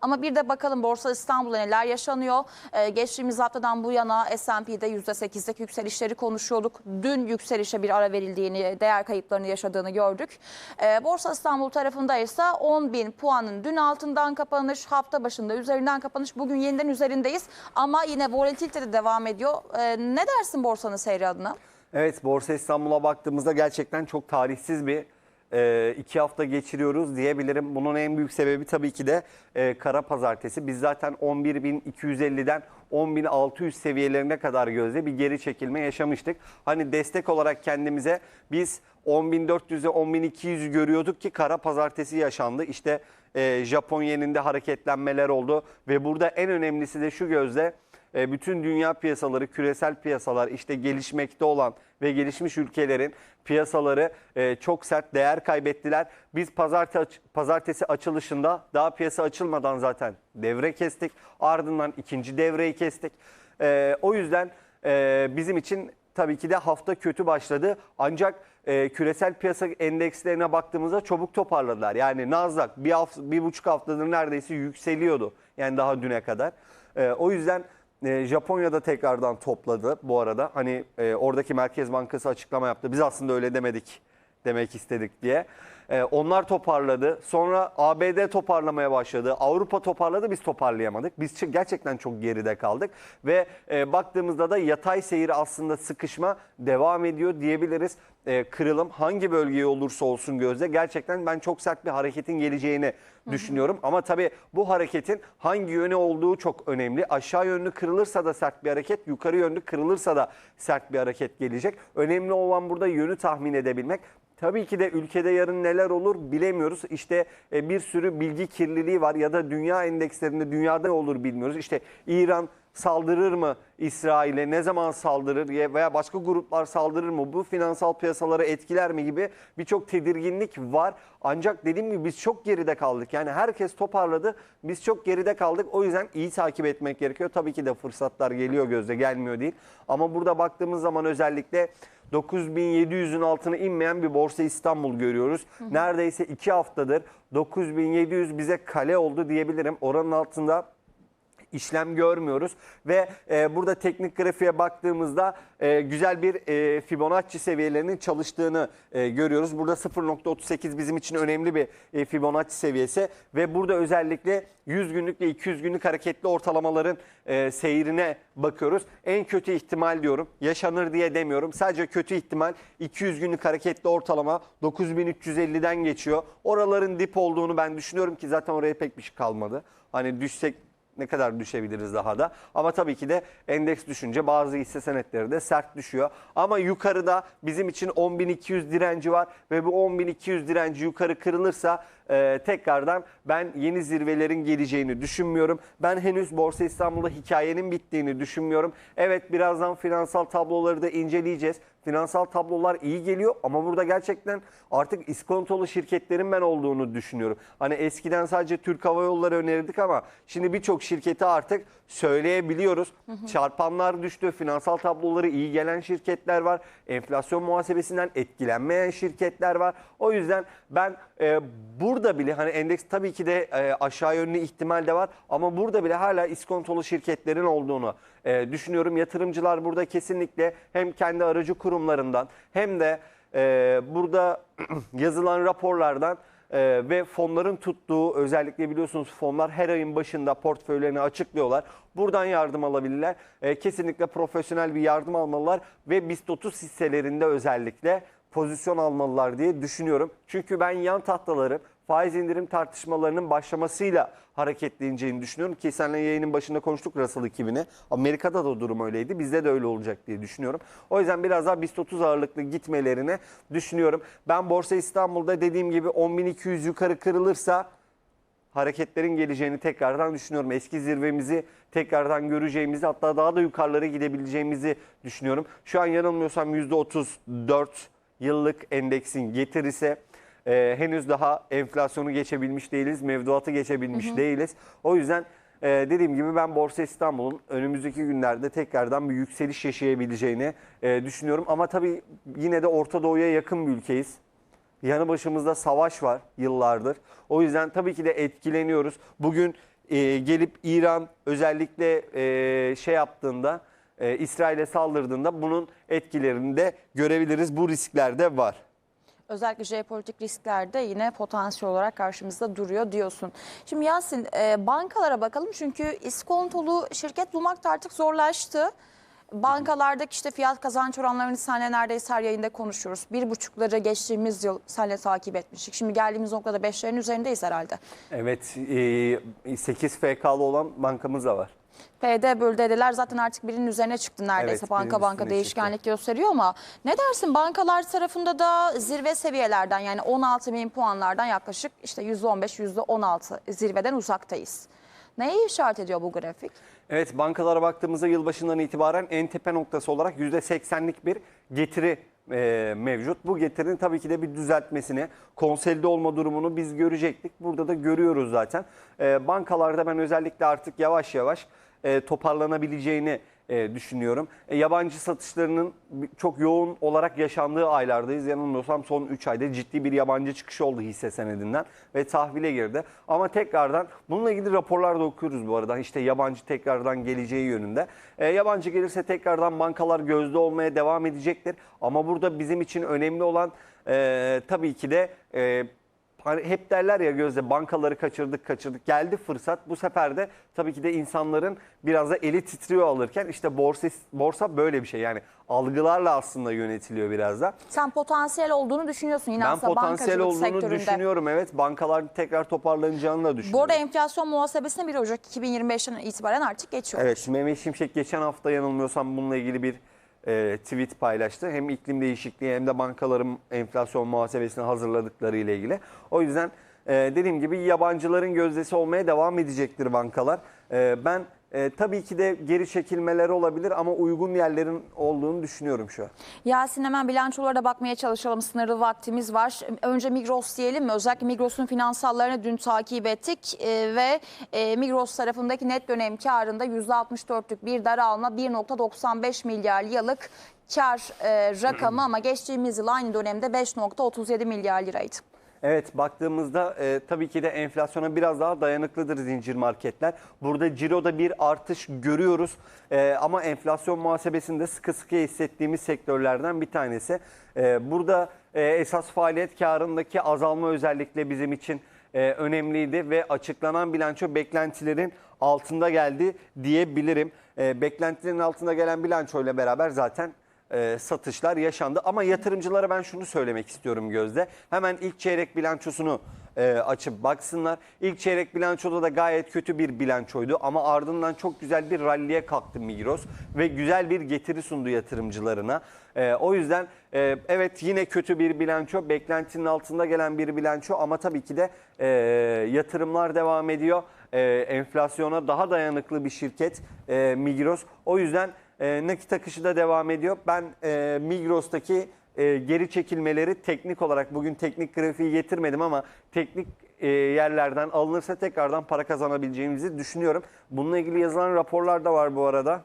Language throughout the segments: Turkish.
Ama bir de bakalım Borsa İstanbul'da neler yaşanıyor. Ee, geçtiğimiz haftadan bu yana S&P'de %8'lik yükselişleri konuşuyorduk. Dün yükselişe bir ara verildiğini, değer kayıplarını yaşadığını gördük. Ee, Borsa İstanbul tarafında ise 10 bin puanın dün altından kapanış, hafta başında üzerinden kapanış. Bugün yeniden üzerindeyiz ama yine volatilite de devam ediyor. Ee, ne dersin borsanın seyri adına? Evet Borsa İstanbul'a baktığımızda gerçekten çok tarihsiz bir e, iki hafta geçiriyoruz diyebilirim. Bunun en büyük sebebi tabii ki de e, kara pazartesi. Biz zaten 11.250'den 10.600 seviyelerine kadar gözle bir geri çekilme yaşamıştık. Hani destek olarak kendimize biz 10.400'e 10.200'ü görüyorduk ki kara pazartesi yaşandı. İşte e, Japon yeninde hareketlenmeler oldu ve burada en önemlisi de şu gözle e, bütün dünya piyasaları, küresel piyasalar işte gelişmekte olan ve gelişmiş ülkelerin piyasaları e, çok sert değer kaybettiler. Biz pazartesi, açılışında daha piyasa açılmadan zaten devre kestik. Ardından ikinci devreyi kestik. E, O yüzden bizim için tabii ki de hafta kötü başladı. Ancak küresel piyasa endekslerine baktığımızda çabuk toparladılar. Yani Nasdaq bir, hafta, bir buçuk haftadır neredeyse yükseliyordu. Yani daha düne kadar. O yüzden e, Japonya'da tekrardan topladı bu arada. Hani e, oradaki Merkez Bankası açıklama yaptı. Biz aslında öyle demedik demek istedik diye. E, onlar toparladı. Sonra ABD toparlamaya başladı. Avrupa toparladı biz toparlayamadık. Biz gerçekten çok geride kaldık. Ve e, baktığımızda da yatay seyir aslında sıkışma devam ediyor diyebiliriz. E, kırılım hangi bölgeye olursa olsun gözde gerçekten ben çok sert bir hareketin geleceğini düşünüyorum. Ama tabii bu hareketin hangi yöne olduğu çok önemli. Aşağı yönlü kırılırsa da sert bir hareket, yukarı yönlü kırılırsa da sert bir hareket gelecek. Önemli olan burada yönü tahmin edebilmek. Tabii ki de ülkede yarın neler olur bilemiyoruz. İşte e, bir sürü bilgi kirliliği var ya da dünya endekslerinde dünyada ne olur bilmiyoruz. İşte İran saldırır mı İsrail'e, ne zaman saldırır ya- veya başka gruplar saldırır mı, bu finansal piyasaları etkiler mi gibi birçok tedirginlik var. Ancak dediğim gibi biz çok geride kaldık. Yani herkes toparladı, biz çok geride kaldık. O yüzden iyi takip etmek gerekiyor. Tabii ki de fırsatlar geliyor gözde, gelmiyor değil. Ama burada baktığımız zaman özellikle 9700'ün altına inmeyen bir Borsa İstanbul görüyoruz. Neredeyse iki haftadır 9700 bize kale oldu diyebilirim. Oranın altında işlem görmüyoruz ve e, burada teknik grafiğe baktığımızda e, güzel bir e, Fibonacci seviyelerinin çalıştığını e, görüyoruz. Burada 0.38 bizim için önemli bir e, Fibonacci seviyesi ve burada özellikle 100 günlük ve 200 günlük hareketli ortalamaların e, seyrine bakıyoruz. En kötü ihtimal diyorum. Yaşanır diye demiyorum. Sadece kötü ihtimal 200 günlük hareketli ortalama 9350'den geçiyor. Oraların dip olduğunu ben düşünüyorum ki zaten oraya pek bir şey kalmadı. Hani düşsek ne kadar düşebiliriz daha da. Ama tabii ki de endeks düşünce bazı hisse senetleri de sert düşüyor. Ama yukarıda bizim için 10.200 direnci var ve bu 10.200 direnci yukarı kırılırsa e, tekrardan ben yeni zirvelerin geleceğini düşünmüyorum. Ben henüz Borsa İstanbul'da hikayenin bittiğini düşünmüyorum. Evet birazdan finansal tabloları da inceleyeceğiz. Finansal tablolar iyi geliyor ama burada gerçekten artık iskontolu şirketlerin ben olduğunu düşünüyorum. Hani eskiden sadece Türk Hava Yolları önerirdik ama şimdi birçok şirketi artık söyleyebiliyoruz. Çarpanlar düştü, finansal tabloları iyi gelen şirketler var. Enflasyon muhasebesinden etkilenmeyen şirketler var. O yüzden ben e, burada bile hani endeks tabii ki de e, aşağı yönlü ihtimal de var ama burada bile hala iskontolu şirketlerin olduğunu e, düşünüyorum. Yatırımcılar burada kesinlikle hem kendi aracı kurumlarından hem de e, burada yazılan raporlardan e, ve fonların tuttuğu özellikle biliyorsunuz fonlar her ayın başında portföylerini açıklıyorlar. Buradan yardım alabilirler. E, kesinlikle profesyonel bir yardım almalılar ve BIST 30 hisselerinde özellikle pozisyon almalılar diye düşünüyorum. Çünkü ben yan tahtaların faiz indirim tartışmalarının başlamasıyla hareketleyeceğini düşünüyorum. Ki seninle yayının başında konuştuk Russell 2000'i. Amerika'da da durum öyleydi. Bizde de öyle olacak diye düşünüyorum. O yüzden biraz daha BIST 30 ağırlıklı gitmelerini düşünüyorum. Ben Borsa İstanbul'da dediğim gibi 10.200 yukarı kırılırsa hareketlerin geleceğini tekrardan düşünüyorum. Eski zirvemizi tekrardan göreceğimizi hatta daha da yukarılara gidebileceğimizi düşünüyorum. Şu an yanılmıyorsam %34 yıllık endeksin getirisi e, henüz daha enflasyonu geçebilmiş değiliz, mevduatı geçebilmiş değiliz. O yüzden e, dediğim gibi ben Borsa İstanbul'un önümüzdeki günlerde tekrardan bir yükseliş yaşayabileceğini e, düşünüyorum. Ama tabii yine de Orta Doğu'ya yakın bir ülkeyiz. Yanı başımızda savaş var yıllardır. O yüzden tabii ki de etkileniyoruz. Bugün e, gelip İran özellikle e, şey yaptığında e, İsrail'e saldırdığında bunun etkilerini de görebiliriz. Bu riskler de var. Özellikle jeopolitik riskler de yine potansiyel olarak karşımızda duruyor diyorsun. Şimdi Yasin e, bankalara bakalım çünkü iskontolu şirket bulmak da artık zorlaştı. Bankalardaki işte fiyat kazanç oranlarını seninle neredeyse her yayında konuşuyoruz. Bir buçukları geçtiğimiz yıl seninle takip etmiştik. Şimdi geldiğimiz noktada beşlerin üzerindeyiz herhalde. Evet, e, 8 FK'lı olan bankamız da var. PD bölü dedeler zaten artık birinin üzerine çıktı neredeyse. Evet, banka birinin banka üstüne değişkenlik gösteriyor ama ne dersin bankalar tarafında da zirve seviyelerden yani 16 bin puanlardan yaklaşık işte %15 %16 zirveden uzaktayız. Neye işaret ediyor bu grafik? Evet bankalara baktığımızda yılbaşından itibaren en tepe noktası olarak %80'lik bir getiri e, mevcut. Bu getirinin tabii ki de bir düzeltmesini, konsolide olma durumunu biz görecektik. Burada da görüyoruz zaten. E, bankalarda ben özellikle artık yavaş yavaş e, toparlanabileceğini e, düşünüyorum. E, yabancı satışlarının çok yoğun olarak yaşandığı aylardayız. Yanılmıyorsam son 3 ayda ciddi bir yabancı çıkış oldu hisse senedinden ve tahvile girdi. Ama tekrardan bununla ilgili raporlar da okuyoruz bu arada. İşte yabancı tekrardan geleceği yönünde. Yabancı gelirse tekrardan bankalar gözde olmaya devam edecektir. Ama burada bizim için önemli olan e, tabii ki de e, Hani hep derler ya Gözde bankaları kaçırdık kaçırdık. Geldi fırsat. Bu sefer de tabii ki de insanların biraz da eli titriyor alırken işte borsa, borsa böyle bir şey. Yani algılarla aslında yönetiliyor biraz da. Sen potansiyel olduğunu düşünüyorsun yine Ben aslında potansiyel olduğunu sektöründe. düşünüyorum. Evet bankalar tekrar toparlanacağını da Bu düşünüyorum. arada enflasyon muhasebesine 1 Ocak 2025'ten itibaren artık geçiyor. Evet Mehmet Şimşek geçen hafta yanılmıyorsam bununla ilgili bir e, tweet paylaştı. Hem iklim değişikliği hem de bankaların enflasyon muhasebesini hazırladıkları ile ilgili. O yüzden e, dediğim gibi yabancıların gözdesi olmaya devam edecektir bankalar. E, ben e, tabii ki de geri çekilmeler olabilir ama uygun yerlerin olduğunu düşünüyorum şu an. Yasin hemen bilançolara da bakmaya çalışalım. Sınırlı vaktimiz var. Önce Migros diyelim mi? Özellikle Migros'un finansallarını dün takip ettik e, ve e, Migros tarafındaki net dönem karında %64'lük bir daralma 1.95 milyar yıllık kar e, rakamı ama geçtiğimiz yıl aynı dönemde 5.37 milyar liraydı. Evet baktığımızda e, tabii ki de enflasyona biraz daha dayanıklıdır zincir marketler. Burada ciroda bir artış görüyoruz E, ama enflasyon muhasebesinde sıkı sıkı hissettiğimiz sektörlerden bir tanesi. E, burada e, esas faaliyet karındaki azalma özellikle bizim için e, önemliydi ve açıklanan bilanço beklentilerin altında geldi diyebilirim. E, beklentilerin altında gelen bilançoyla beraber zaten e, satışlar yaşandı. Ama yatırımcılara ben şunu söylemek istiyorum Gözde. Hemen ilk çeyrek bilançosunu e, açıp baksınlar. İlk çeyrek bilançoda da gayet kötü bir bilançoydu ama ardından çok güzel bir ralliye kalktı Migros ve güzel bir getiri sundu yatırımcılarına. E, o yüzden e, evet yine kötü bir bilanço, beklentinin altında gelen bir bilanço ama tabii ki de e, yatırımlar devam ediyor. E, enflasyona daha dayanıklı bir şirket e, Migros. O yüzden e, nakit akışı da devam ediyor. Ben e, Migros'taki e, geri çekilmeleri teknik olarak bugün teknik grafiği getirmedim ama teknik e, yerlerden alınırsa tekrardan para kazanabileceğimizi düşünüyorum. Bununla ilgili yazılan raporlar da var bu arada.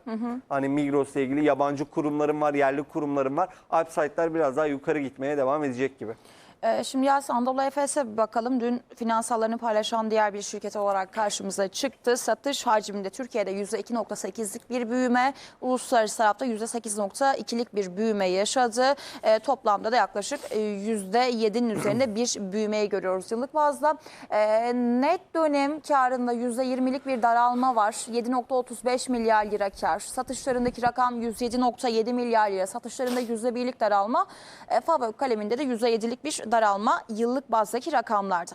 Hani Migros'la ilgili yabancı kurumlarım var, yerli kurumlarım var. Upside'lar biraz daha yukarı gitmeye devam edecek gibi. Ee, Şimdi Yasin Anadolu Efes'e bakalım. Dün finansallarını paylaşan diğer bir şirket olarak karşımıza çıktı. Satış hacminde Türkiye'de %2.8'lik bir büyüme, uluslararası tarafta %8.2'lik bir büyüme yaşadı. Ee, toplamda da yaklaşık e, %7'nin üzerinde bir büyümeyi görüyoruz yıllık bazda. Ee, net dönem karında %20'lik bir daralma var. 7.35 milyar lira kar. Satışlarındaki rakam 107.7 milyar lira. Satışlarında %1'lik daralma. E, Favök kaleminde de %7'lik bir daralma yıllık bazdaki rakamlarda.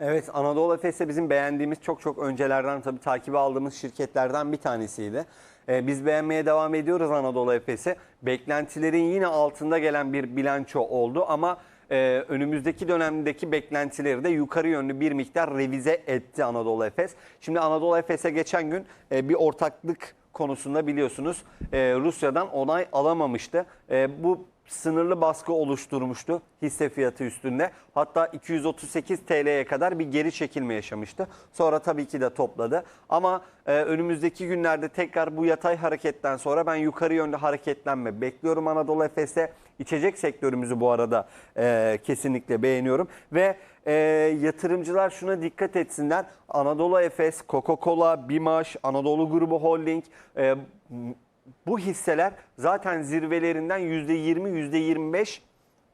Evet Anadolu Efes de bizim beğendiğimiz çok çok öncelerden tabii takibi aldığımız şirketlerden bir tanesiydi. Ee, biz beğenmeye devam ediyoruz Anadolu Efes'i. Beklentilerin yine altında gelen bir bilanço oldu ama e, önümüzdeki dönemdeki beklentileri de yukarı yönlü bir miktar revize etti Anadolu Efes. Şimdi Anadolu Efes'e geçen gün e, bir ortaklık konusunda biliyorsunuz e, Rusya'dan onay alamamıştı. E, bu sınırlı baskı oluşturmuştu hisse fiyatı üstünde. Hatta 238 TL'ye kadar bir geri çekilme yaşamıştı. Sonra tabii ki de topladı. Ama e, önümüzdeki günlerde tekrar bu yatay hareketten sonra ben yukarı yönde hareketlenme bekliyorum Anadolu Efes'te. İçecek sektörümüzü bu arada e, kesinlikle beğeniyorum. Ve e, yatırımcılar şuna dikkat etsinler. Anadolu Efes, Coca-Cola, Bimaş, Anadolu Grubu Holding e, bu hisseler zaten zirvelerinden %20, %25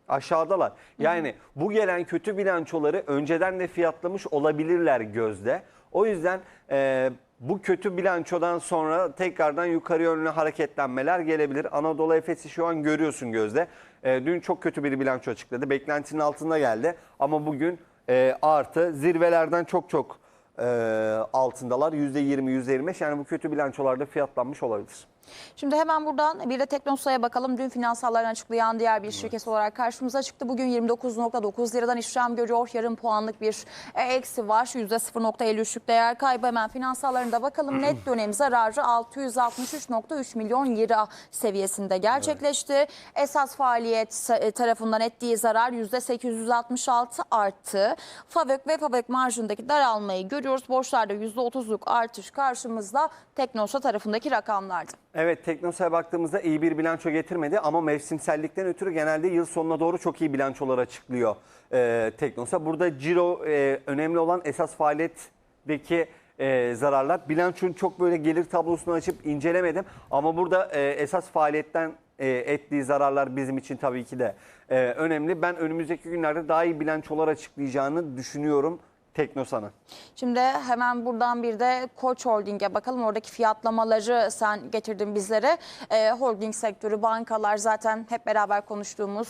aşağıdalar. Yani bu gelen kötü bilançoları önceden de fiyatlamış olabilirler gözde. O yüzden e, bu kötü bilançodan sonra tekrardan yukarı yönlü hareketlenmeler gelebilir. Anadolu Efes'i şu an görüyorsun gözde. E, dün çok kötü bir bilanço açıkladı. Beklentinin altında geldi ama bugün e, artı zirvelerden çok çok e, altındalar. %20, %25 yani bu kötü bilançolarda fiyatlanmış olabilir. Şimdi hemen buradan bir de Teknosa'ya bakalım. Dün finansallarını açıklayan diğer bir şirket olarak karşımıza çıktı. Bugün 29.9 liradan işlem görüyor. Yarım puanlık bir e, eksi var. %0.53'lük değer kaybı. Hemen finansallarında bakalım. Net dönem zararı 663.3 milyon lira seviyesinde gerçekleşti. Esas faaliyet e, tarafından ettiği zarar %866 arttı. Favök ve Favök marjındaki daralmayı görüyoruz. Borçlarda %30'luk artış karşımızda Teknosa tarafındaki rakamlardı. Evet Teknosa'ya baktığımızda iyi bir bilanço getirmedi ama mevsimsellikten ötürü genelde yıl sonuna doğru çok iyi bilançolar açıklıyor e, Teknosa. Burada ciro e, önemli olan esas faaliyetteki e, zararlar. Bilançonun çok böyle gelir tablosunu açıp incelemedim ama burada e, esas faaliyetten e, ettiği zararlar bizim için tabii ki de e, önemli. Ben önümüzdeki günlerde daha iyi bilançolar açıklayacağını düşünüyorum Teknosa'nın. Şimdi hemen buradan bir de Koç Holding'e bakalım. Oradaki fiyatlamaları sen getirdin bizlere. Ee, holding sektörü, bankalar zaten hep beraber konuştuğumuz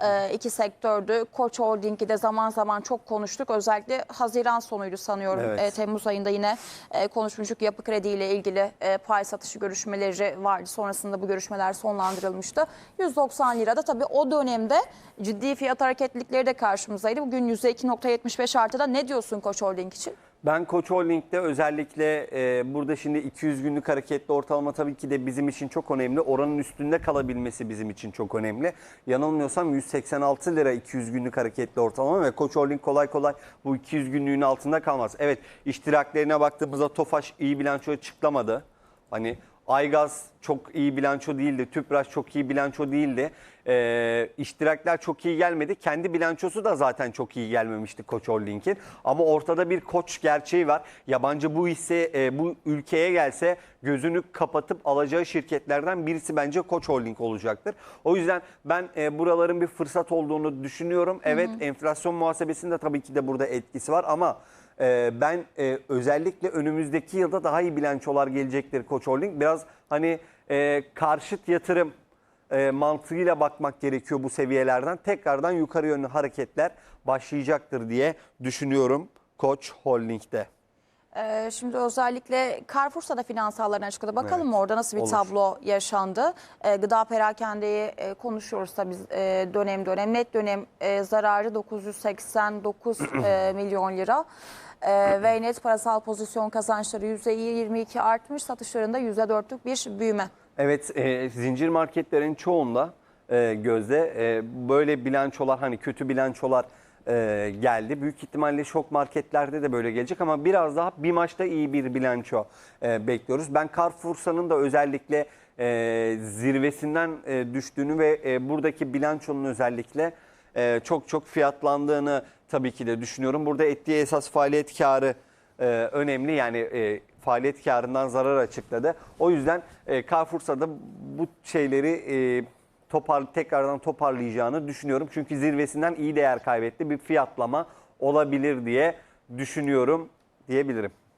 e, iki sektördü. Koç Holding'i de zaman zaman çok konuştuk. Özellikle Haziran sonuydu sanıyorum. Evet. E, Temmuz ayında yine e, konuşmuştuk. Yapı Kredi ile ilgili e, pay satışı görüşmeleri vardı. Sonrasında bu görüşmeler sonlandırılmıştı. 190 lirada tabii o dönemde ciddi fiyat hareketlilikleri de karşımızdaydı. Bugün %2.75 artıda. Ne diyorsun Koç Holding için? Ben Koç Holding'de özellikle e, burada şimdi 200 günlük hareketli ortalama tabii ki de bizim için çok önemli. Oranın üstünde kalabilmesi bizim için çok önemli. Yanılmıyorsam 186 lira 200 günlük hareketli ortalama ve Koç Holding kolay kolay bu 200 günlüğün altında kalmaz. Evet iştiraklerine baktığımızda Tofaş iyi bilanço açıklamadı. Hani Aygaz çok iyi bilanço değildi. Tüpraş çok iyi bilanço değildi. Ee, iştirakler çok iyi gelmedi. Kendi bilançosu da zaten çok iyi gelmemişti Koç Holding'in. Ama ortada bir koç gerçeği var. Yabancı bu hisse e, bu ülkeye gelse gözünü kapatıp alacağı şirketlerden birisi bence Koç Holding olacaktır. O yüzden ben e, buraların bir fırsat olduğunu düşünüyorum. Evet enflasyon muhasebesinde tabii ki de burada etkisi var ama ee, ben e, özellikle önümüzdeki yılda daha iyi bilançolar gelecektir Koç Holding. Biraz hani e, karşıt yatırım e, mantığıyla bakmak gerekiyor bu seviyelerden. Tekrardan yukarı yönlü hareketler başlayacaktır diye düşünüyorum Koç Holding'de. Ee, şimdi özellikle Carrefour'sa da finansallarını açıkladı. Bakalım mı orada nasıl bir olur. tablo yaşandı? Ee, gıda perakendeyi e, konuşuyoruz da biz e, dönem dönem. Net dönem e, zararı 989 e, milyon lira. E, ve net parasal pozisyon kazançları %22 artmış. Satışlarında %4'lük bir büyüme. Evet e, zincir marketlerin çoğunda e, gözde e, böyle bilançolar hani kötü bilançolar e, geldi. Büyük ihtimalle şok marketlerde de böyle gelecek ama biraz daha bir maçta iyi bir bilanço e, bekliyoruz. Ben Carrefour'un da özellikle e, zirvesinden e, düştüğünü ve e, buradaki bilançonun özellikle e, çok çok fiyatlandığını tabii ki de düşünüyorum. Burada ettiği esas faaliyet karı e, önemli. Yani e, faaliyet karından zarar açıkladı. O yüzden e, Carrefour'sa da bu şeyleri e, topar, tekrardan toparlayacağını düşünüyorum. Çünkü zirvesinden iyi değer kaybetti. Bir fiyatlama olabilir diye düşünüyorum diyebilirim.